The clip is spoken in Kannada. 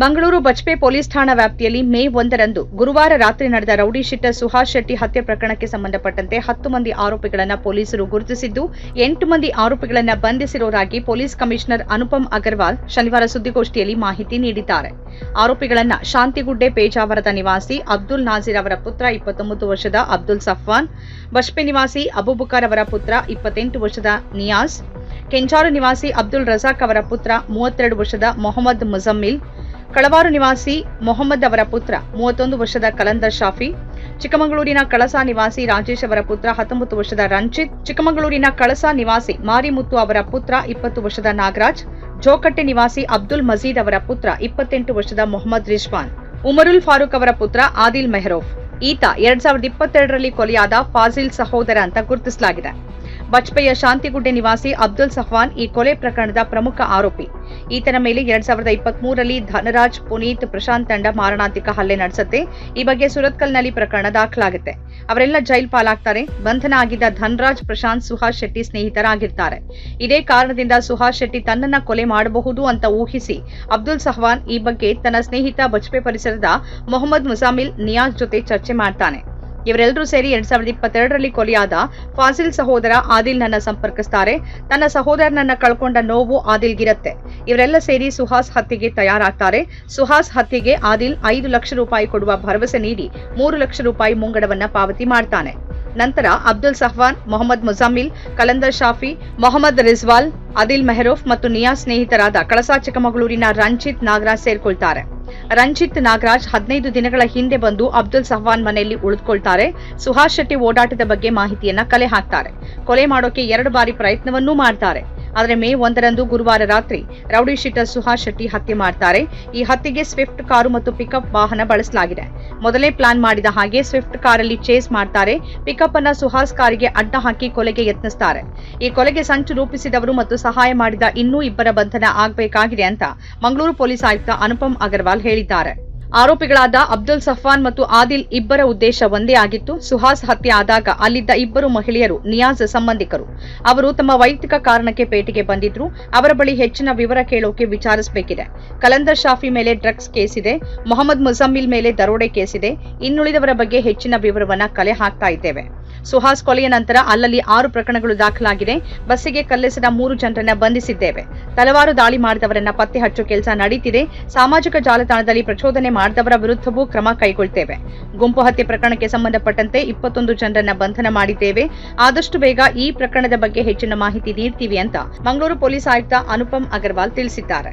ಮಂಗಳೂರು ಬಜ್ಪೆ ಪೊಲೀಸ್ ಠಾಣಾ ವ್ಯಾಪ್ತಿಯಲ್ಲಿ ಮೇ ಒಂದರಂದು ಗುರುವಾರ ರಾತ್ರಿ ನಡೆದ ರೌಡಿ ಶೀಟರ್ ಸುಹಾಸ್ ಶೆಟ್ಟಿ ಹತ್ಯೆ ಪ್ರಕರಣಕ್ಕೆ ಸಂಬಂಧಪಟ್ಟಂತೆ ಹತ್ತು ಮಂದಿ ಆರೋಪಿಗಳನ್ನು ಪೊಲೀಸರು ಗುರುತಿಸಿದ್ದು ಎಂಟು ಮಂದಿ ಆರೋಪಿಗಳನ್ನು ಬಂಧಿಸಿರುವುದಾಗಿ ಪೊಲೀಸ್ ಕಮಿಷನರ್ ಅನುಪಮ್ ಅಗರ್ವಾಲ್ ಶನಿವಾರ ಸುದ್ದಿಗೋಷ್ಠಿಯಲ್ಲಿ ಮಾಹಿತಿ ನೀಡಿದ್ದಾರೆ. ಆರೋಪಿಗಳನ್ನು ಶಾಂತಿಗುಡ್ಡೆ ಪೇಜಾವರದ ನಿವಾಸಿ ಅಬ್ದುಲ್ ನಾಜೀರ್ ಅವರ ಪುತ್ರ ಇಪ್ಪತ್ತೊಂಬತ್ತು ವರ್ಷದ ಅಬ್ದುಲ್ ಸಫ್ವಾನ್ ಬಜ್ಪೆ ನಿವಾಸಿ ಅಬುಬುಕರ್ ಅವರ ಪುತ್ರ ಇಪ್ಪತ್ತೆಂಟು ವರ್ಷದ ನಿಯಾಜ್, ಕೆಂಜಾರು ನಿವಾಸಿ ಅಬ್ದುಲ್ ರಜಾಕ್ ಅವರ ಪುತ್ರ ಮೂವತ್ತೆರಡು ವರ್ಷದ ಮೊಹಮ್ಮದ್ ಮುಜಮ್ಮಿಲ್ ಕಳವಾರು ನಿವಾಸಿ ಮೊಹಮ್ಮದ್ ಅವರ ಪುತ್ರ, ಮೂವತ್ತೊಂದು ವರ್ಷದ ಕಲಂದರ್ ಶಾಫಿ, ಚಿಕ್ಕಮಗಳೂರಿನ ಕಳಸಾ ನಿವಾಸಿ ರಾಜೇಶ್ ಅವರ ಪುತ್ರ, ಹತ್ತೊಂಬತ್ತು ವರ್ಷದ ರಂಜಿತ್, ಚಿಕ್ಕಮಗಳೂರಿನ ಕಳಸಾ ನಿವಾಸಿ ಮಾರಿಮುತ್ತು ಅವರ ಪುತ್ರ, ಇಪ್ಪತ್ತು ವರ್ಷದ ನಾಗರಾಜ್, ಜೋಕಟ್ಟೆ ನಿವಾಸಿ ಅಬ್ದುಲ್ ಮಜೀದ್ ಅವರ ಪುತ್ರ, ಇಪ್ಪತ್ತೆಂಟು ವರ್ಷದ ಮೊಹಮ್ಮದ್ ರಿಜ್ವಾನ್. ಉಮರುಲ್ ಫಾರೂಕ್ ಅವರ ಪುತ್ರ ಆದಿಲ್ ಮೆಹರೋಫ್. ಈತ ಎರಡ್ ಸಾವಿರದ ಇಪ್ಪತ್ತೆರಡರಲ್ಲಿ ಕೊಲೆಯಾದ ಫಾಜಿಲ್ ಸಹೋದರ ಅಂತ ಗುರುತಿಸಲಾಗಿದೆ. ಬಜ್ಪೆಯ ಶಾಂತಿಗುಡ್ಡೆ ನಿವಾಸಿ ಅಬ್ದುಲ್ ಸಹ್ವಾನ್ ಈ ಕೊಲೆ ಪ್ರಕರಣದ ಪ್ರಮುಖ ಆರೋಪಿ. ಈತನ ಮೇಲೆ ಎರಡ್ ಸಾವಿರದ ಇಪ್ಪತ್ಮೂರರಲ್ಲಿ ಧನರಾಜ್, ಪುನೀತ್, ಪ್ರಶಾಂತ್ ತಂಡ ಮಾರಣಾಂತಿಕ ಹಲ್ಲೆ ನಡೆಸುತ್ತೆ. ಈ ಬಗ್ಗೆ ಸುರತ್ಕಲ್ನಲ್ಲಿ ಪ್ರಕರಣ ದಾಖಲಾಗುತ್ತೆ. ಅವರೆಲ್ಲ ಜೈಲ್ ಪಾಲಾಗ್ತಾರೆ. ಬಂಧನ ಆಗಿದ್ದ ಧನರಾಜ್, ಪ್ರಶಾಂತ್, ಸುಹಾಸ್ ಶೆಟ್ಟಿ ಸ್ನೇಹಿತರಾಗಿರ್ತಾರೆ. ಇದೇ ಕಾರಣದಿಂದ ಸುಹಾಸ್ ಶೆಟ್ಟಿ ತನ್ನನ್ನ ಕೊಲೆ ಮಾಡಬಹುದು ಅಂತ ಊಹಿಸಿ ಅಬ್ದುಲ್ ಸಹವಾನ್ ಈ ಬಗ್ಗೆ ತನ್ನ ಸ್ನೇಹಿತ ಬಜ್ಪೆ ಪರಿಸರದ ಮೊಹಮ್ಮದ್ ಮುಸಾಮಿಲ್ ನಿಯಾಜ್ ಜೊತೆ ಚರ್ಚೆ ಮಾಡ್ತಾನೆ. ಇವರೆಲ್ಲರೂ ಸೇರಿ ಎರಡ್ ಸಾವಿರದ ಇಪ್ಪತ್ತೆರಡರಲ್ಲಿ ಕೊಲೆಯಾದ ಫಾಸಿಲ್ ಸಹೋದರ ಆದಿಲ್ನನ್ನ ಸಂಪರ್ಕಿಸ್ತಾರೆ. ತನ್ನ ಸಹೋದರನನ್ನ ಕಳ್ಕೊಂಡ ನೋವು ಆದಿಲ್ಗಿರತ್ತೆ. ಇವರೆಲ್ಲ ಸೇರಿ ಸುಹಾಸ್ ಹತ್ಯೆಗೆ ತಯಾರಾಗ್ತಾರೆ. ಸುಹಾಸ್ ಹತ್ಯೆಗೆ ಆದಿಲ್ ಐದು ಲಕ್ಷ ರೂಪಾಯಿ ಕೊಡುವ ಭರವಸೆ ನೀಡಿ ಮೂರು ಲಕ್ಷ ರೂಪಾಯಿ ಮುಂಗಡವನ್ನ ಪಾವತಿ ಮಾಡ್ತಾನೆ. ನಂತರ ಅಬ್ದುಲ್ ಸಹ್ವಾನ್, ಮೊಹಮ್ಮದ್ ಮುಜಾಮಿಲ್ ಕಲಂದರ್ ಶಾಫಿ, ಮೊಹಮ್ಮದ್ ರಿಜ್ವಾಲ್, ಆದಿಲ್ ಮೆಹರೂಫ್ ಮತ್ತು ನಿಯಾ ಸ್ನೇಹಿತರಾದ ಕಳಸಾ ಚಿಕ್ಕಮಗಳೂರಿನ ರಂಜಿತ್ ನಾಗರಾಜ್ ಸೇರ್ಕೊಳ್ತಾರೆ. ರಂಜಿತ್ ನಾಗರಾಜ್ ಹದಿನೈದು ದಿನಗಳ ಹಿಂದೆ ಬಂದು ಅಬ್ದುಲ್ ಸಹ್ವಾನ್ ಮನೆಯಲ್ಲಿ ಉಳಿದುಕೊಳ್ತಾರೆ. ಸುಹಾಸ್ ಶೆಟ್ಟಿ ಓಡಾಟದ ಬಗ್ಗೆ ಮಾಹಿತಿಯನ್ನ ಕಲೆ ಹಾಕ್ತಾರೆ. ಕೊಲೆ ಮಾಡೋಕೆ ಎರಡು ಬಾರಿ ಪ್ರಯತ್ನವನ್ನೂ ಮಾಡ್ತಾರೆ. ಆದರೆ ಮೇ ಒಂದರಂದು ಗುರುವಾರ ರಾತ್ರಿ ರೌಡಿ ಶೀಟರ್ ಸುಹಾಸ್ ಶೆಟ್ಟಿ ಹತ್ಯೆ ಮಾಡ್ತಾರೆ. ಈ ಹತ್ಯೆಗೆ ಸ್ವಿಫ್ಟ್ ಕಾರು ಮತ್ತು ಪಿಕಪ್ ವಾಹನ ಬಳಸಲಾಗಿದೆ. ಮೊದಲೇ ಪ್ಲಾನ್ ಮಾಡಿದ ಹಾಗೆ ಸ್ವಿಫ್ಟ್ ಕಾರಲ್ಲಿ ಚೇಸ್ ಮಾಡ್ತಾರೆ. ಪಿಕಪ್ ಅನ್ನ ಸುಹಾಸ್ ಕಾರಿಗೆ ಅಡ್ಡ ಹಾಕಿ ಕೊಲೆಗೆ ಯತ್ನಿಸ್ತಾರೆ. ಈ ಕೊಲೆಗೆ ಸಂಚು ರೂಪಿಸಿದವರು ಮತ್ತು ಸಹಾಯ ಮಾಡಿದ ಇನ್ನೂ ಇಬ್ಬರ ಬಂಧನ ಆಗಬೇಕಾಗಿದೆ ಅಂತ ಮಂಗಳೂರು ಪೊಲೀಸ್ ಆಯುಕ್ತ ಅನುಪಮ್ ಅಗರ್ವಾಲ್ ಹೇಳಿದ್ದಾರೆ. ಆರೋಪಿಗಳಾದ ಅಬ್ದುಲ್ ಸಫಾನ್ ಮತ್ತು ಆದಿಲ್ ಇಬ್ಬರ ಉದ್ದೇಶ ಒಂದೇ ಆಗಿತ್ತು. ಸುಹಾಸ್ ಹತ್ಯೆ ಆದಾಗ ಅಲ್ಲಿದ್ದ ಇಬ್ಬರು ಮಹಿಳೆಯರು ನಿಯಾಜ್ ಸಂಬಂಧಿಕರು. ಅವರು ತಮ್ಮ ವೈಯಕ್ತಿಕ ಕಾರಣಕ್ಕೆ ಪೇಟೆಗೆ ಬಂದಿದ್ರು. ಅವರ ಬಳಿ ಹೆಚ್ಚಿನ ವಿವರ ಕೇಳೋಕೆ ವಿಚಾರಿಸಬೇಕಿದೆ. ಕಲಂದರ್ ಶಾಫಿ ಮೇಲೆ ಡ್ರಗ್ಸ್ ಕೇಸ್ ಇದೆ ಮೊಹಮ್ಮದ್ ಮುಜಮ್ಮಿಲ್ ಮೇಲೆ ದರೋಡೆ ಕೇಸ್ ಇದೆ ಇನ್ನುಳಿದವರ ಬಗ್ಗೆ ಹೆಚ್ಚಿನ ವಿವರವನ್ನ ಕಲೆ ಹಾಕ್ತಾ ಇದ್ದೇವೆ. ಸುಹಾಸ್ ಕೊಲೆಯ ನಂತರ ಅಲ್ಲಲ್ಲಿ ಆರು ಪ್ರಕರಣಗಳು ದಾಖಲಾಗಿದೆ. ಬಸ್ಸಿಗೆ ಕಲ್ಲೆಸೆದ ಮೂರು ಜನರನ್ನ ಬಂಧಿಸಿದ್ದೇವೆ. ತಲವಾರು ದಾಳಿ ಮಾಡಿದವರನ್ನ ಪತ್ತೆ ಹಚ್ಚುವ ಕೆಲಸ ನಡೀತಿದೆ. ಸಾಮಾಜಿಕ ಜಾಲತಾಣದಲ್ಲಿ ಪ್ರಚೋದನೆ ಮಾಡಿದವರ ವಿರುದ್ಧವೂ ಕ್ರಮ ಕೈಗೊಳ್ತೇವೆ. ಗುಂಪು ಹತ್ಯೆ ಪ್ರಕರಣಕ್ಕೆ ಸಂಬಂಧಪಟ್ಟಂತೆ ಇಪ್ಪತ್ತೊಂದು ಜನರನ್ನ ಬಂಧನ ಮಾಡಿದ್ದೇವೆ. ಆದಷ್ಟು ಬೇಗ ಈ ಪ್ರಕರಣದ ಬಗ್ಗೆ ಹೆಚ್ಚಿನ ಮಾಹಿತಿ ನೀಡ್ತೀವಿ ಅಂತ ಮಂಗಳೂರು ಪೊಲೀಸ್ ಆಯುಕ್ತ ಅನುಪಮ್ ಅಗರ್ವಾಲ್ ತಿಳಿಸಿದ್ದಾರೆ.